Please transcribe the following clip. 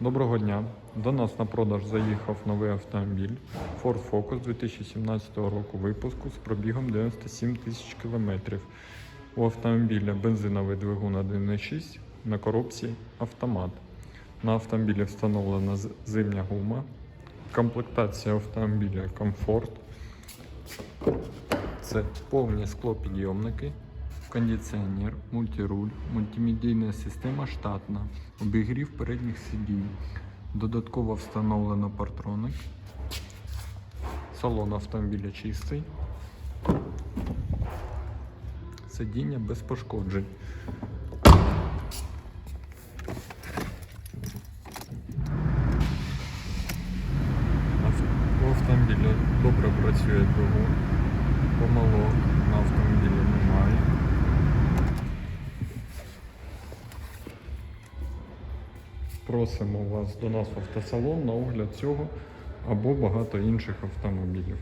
Доброго дня. До нас на продаж заїхав новий автомобіль Ford Focus 2017 року випуску з пробігом 97 тисяч кілометрів. У автомобіля бензиновий двигун 1.6 на коробці автомат. На автомобілі встановлена зимня гума. Комплектація автомобіля комфорт. Це повні склопідйомники, кондиціонер, мультируль, мультимедійна система штатна, обігрів передніх сидінь. Додатково встановлено партроник. Салон автомобіля чистий. Сидіння без пошкоджень. У автомобіля добре працює двигун. На автомобілі Просимо вас до нас в автосалон на огляд цього або багато інших автомобілів.